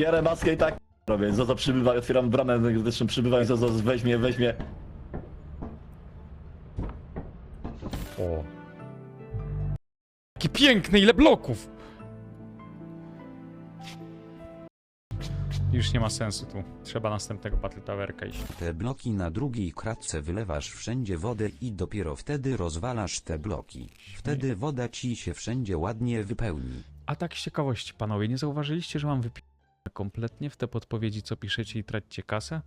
bierę maskę i tak robię. Zozo przybywa, otwieram bramę, zresztą przybywa i Zozo weźmie, weźmie. O. Jakie piękne, ile bloków! Już nie ma sensu tu. Trzeba następnego Battle Towerka iść. Te bloki na drugiej kratce wylewasz wszędzie wodę i dopiero wtedy rozwalasz te bloki. Wtedy woda ci się wszędzie ładnie wypełni. A tak z ciekawości, panowie, nie zauważyliście, że mam wypisane kompletnie w te podpowiedzi, co piszecie i tracicie kasę?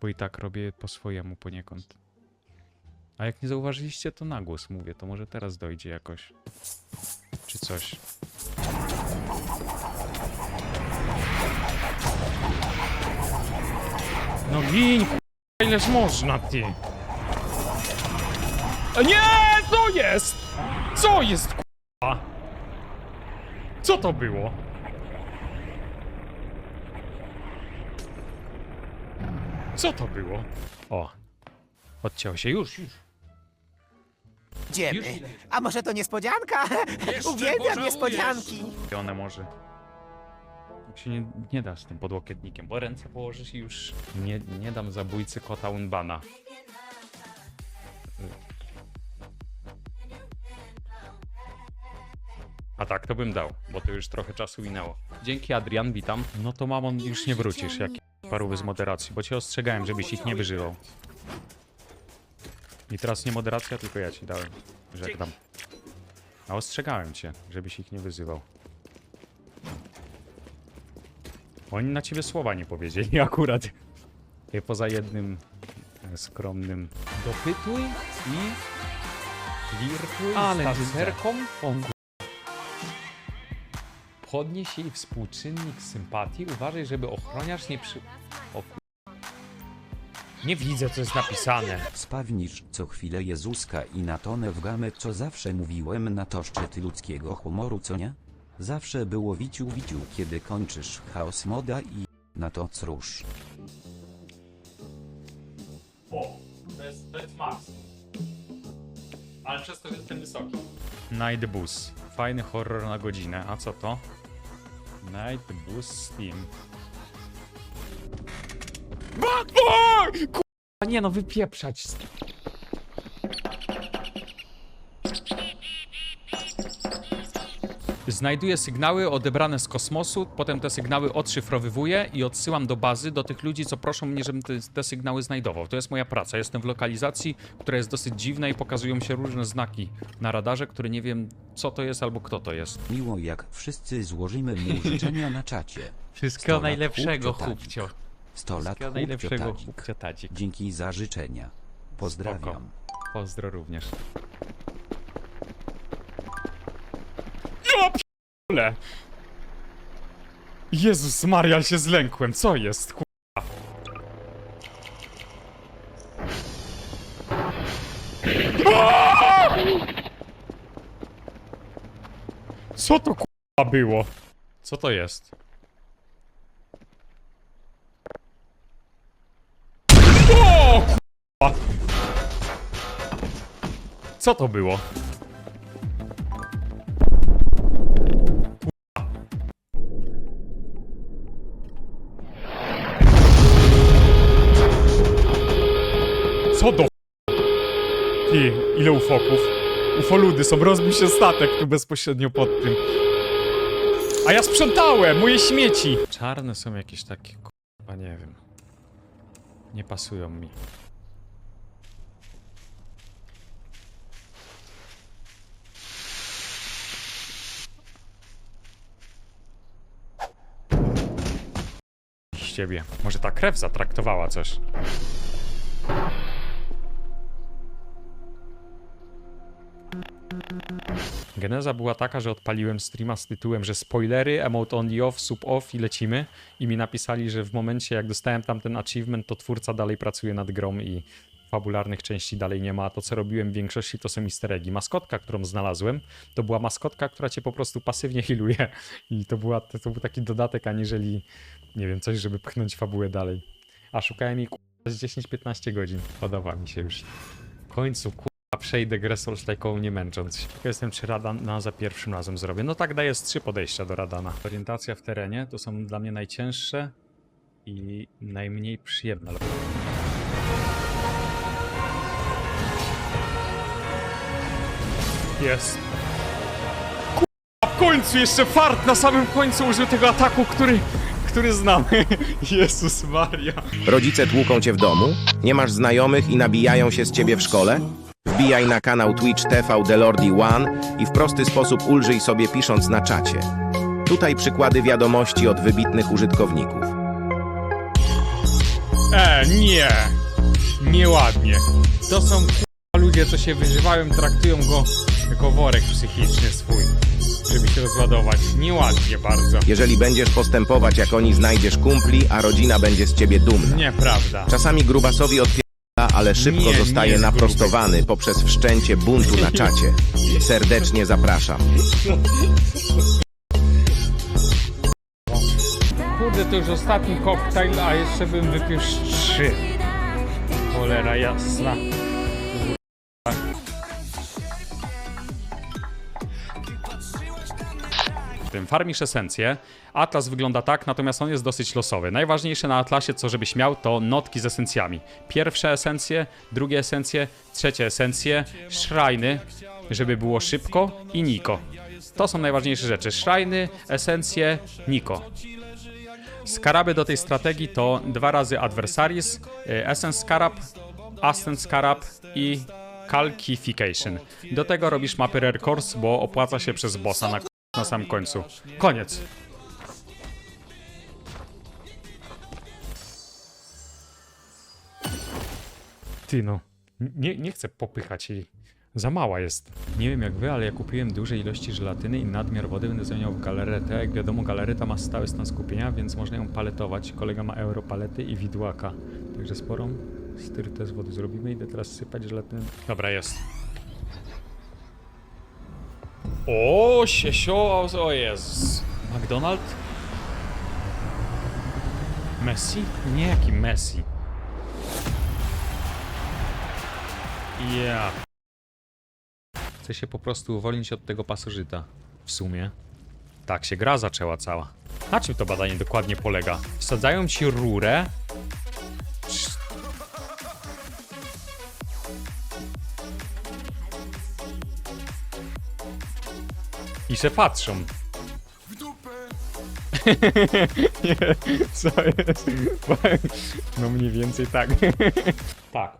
Bo i tak robię po swojemu poniekąd. A jak nie zauważyliście, to na głos mówię, to może teraz dojdzie jakoś. Czy coś. No gin, ileż można, ty? Nie, co jest? Co jest, k***a? Co to było? Co to było? O. Odciął się już, już. Idziemy. A może to niespodzianka? Uwielbiam niespodzianki. One może. Tak się nie, nie da z tym podłokietnikiem, bo ręce położysz i już nie, nie dam zabójcy kota Unbana. A tak, to bym dał, bo to już trochę czasu minęło. Dzięki Adrian, witam. No to mamon, już nie wrócisz, jak parówy z moderacji, bo cię ostrzegałem, żebyś ich nie wyżywał. I teraz nie moderacja, tylko ja ci dałem. Żegnam. A ostrzegałem cię, żebyś ich nie wyzywał. Oni na ciebie słowa nie powiedzieli akurat. Poza jednym e, skromnym dopytuj i flirtuj z tancerką. Podnieś jej współczynnik sympatii. Uważaj, żeby ochroniarz nie przy... O. Nie widzę, co jest napisane. Spawnisz co chwilę Jezuska i na tonę w gamę co zawsze mówiłem na to szczyt ludzkiego humoru co nie? Zawsze było wiciu wiciu kiedy kończysz chaos moda i na to cóż. O, to jest, jest max. Ale przez to jestem wysoki. Night Bus. Fajny horror na godzinę. A co to? Night Bus Steam. Kurwa, nie no, wypieprzać. Znajduję sygnały odebrane z kosmosu, potem te sygnały odszyfrowywuję i odsyłam do bazy, do tych ludzi, co proszą mnie, żebym te, te sygnały znajdował. To jest moja praca. Jestem w lokalizacji, która jest dosyć dziwna i pokazują się różne znaki na radarze, które nie wiem, co to jest albo kto to jest. Miło jak wszyscy złożymy mu życzenia na czacie. Sto Wszystkiego najlepszego, chłopcio tadzik. chłopcio. 100 lat Wszystkiego najlepszego, chłopcio tadzik. Dzięki za życzenia. Pozdrawiam. Pozdro również. Ja Jezus Maria, się zlękłem. Co jest? Aaaa! Co to kurwa było? Co to jest? O, kurwa! Co to było? Ile ufoków? Ufoludy są, rozbił się statek tu bezpośrednio pod tym. A ja sprzątałem, moje śmieci! Czarne są jakieś takie, kurwa, nie wiem. Nie pasują mi. z ciebie. Może ta krew zatraktowała coś. Geneza była taka, że odpaliłem streama z tytułem, że spoilery, emote only off, sub off i lecimy. I mi napisali, że w momencie jak dostałem tamten achievement, to twórca dalej pracuje nad grą i fabularnych części dalej nie ma. A to co robiłem w większości to są easter eggi. Maskotka, którą znalazłem, to była maskotka, która cię po prostu pasywnie healuje. I to, była, to, to był taki dodatek, aniżeli nie wiem, coś, żeby pchnąć fabułę dalej. A szukałem jej z 10-15 godzin. Podoba mi się już. W końcu, przejdę grę Souls-like'ową nie męcząc się. Jestem, czy Radana za pierwszym razem zrobię. No tak daję z trzy podejścia do Radana. Orientacja w terenie to są dla mnie najcięższe i najmniej przyjemne. Jest. Kurwa, w końcu, jeszcze fart na samym końcu użył tego ataku, który, który znamy. Jezus Maria. Rodzice tłuką cię w domu? Nie masz znajomych i nabijają się z ciebie w szkole? Wbijaj na kanał Twitch TV Delordi One i w prosty sposób ulżyj sobie pisząc na czacie. Tutaj przykłady wiadomości od wybitnych użytkowników. E, nie. Nieładnie. To są k***a ludzie, co się wyżywają, traktują go jako worek psychiczny swój, żeby się rozładować. Nieładnie bardzo. Jeżeli będziesz postępować jak oni, znajdziesz kumpli, a rodzina będzie z ciebie dumna. Nieprawda. Czasami grubasowi odpiera, ale szybko Nie, nie zostaje jest naprostowany poprzez wszczęcie buntu na czacie. Serdecznie zapraszam. Kurde, to już ostatni koktajl, a jeszcze bym wypił trzy. Cholera jasna. Tym farmisz esencję. Atlas wygląda tak, natomiast on jest dosyć losowy. Najważniejsze na Atlasie, co żebyś miał, to notki z esencjami. Pierwsze esencje, drugie esencje, trzecie esencje, szrajny, żeby było szybko i Niko. To są najważniejsze rzeczy. Szrajny, esencje, Niko. Skaraby do tej strategii to dwa razy Adversaries, y, Essence Scarab, Ascent Scarab i Calcification. Do tego robisz mapy Rare Course, bo opłaca się przez bossa na, na sam końcu. Koniec. Ty no, nie, nie chcę popychać jej. Za mała jest. Nie wiem jak wy, ale ja kupiłem duże ilości żelatyny i nadmiar wody będę zamieniał w galaretę. Jak wiadomo, galareta ma stały stan skupienia, więc można ją paletować. Kolega ma europalety i widłaka. Także sporą styrtę z wody zrobimy. Idę teraz sypać żelatynę. Dobra, jest. O, siesio, o Jezus. McDonald? Messi? Nie, jaki Messi. Ja. Chcę się po prostu uwolnić od tego pasożyta. W sumie. Tak się gra zaczęła cała. Na czym to badanie dokładnie polega? Wsadzają ci rurę. I se patrzą. Nie, co jest? No mniej więcej tak. tak.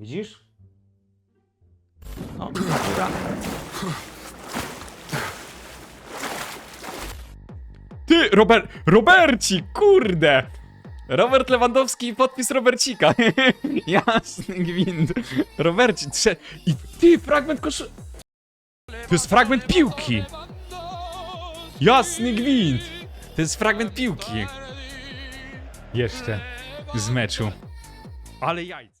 Widzisz? No, dobra. Ty, Robert, Roberci, kurde! Robert Lewandowski i podpis Robercika. Jasny gwint. Roberci, trze... I ty, fragment koszy... To jest fragment piłki. Jasny gwint. To jest fragment piłki. Jeszcze z meczu. Ale jajce.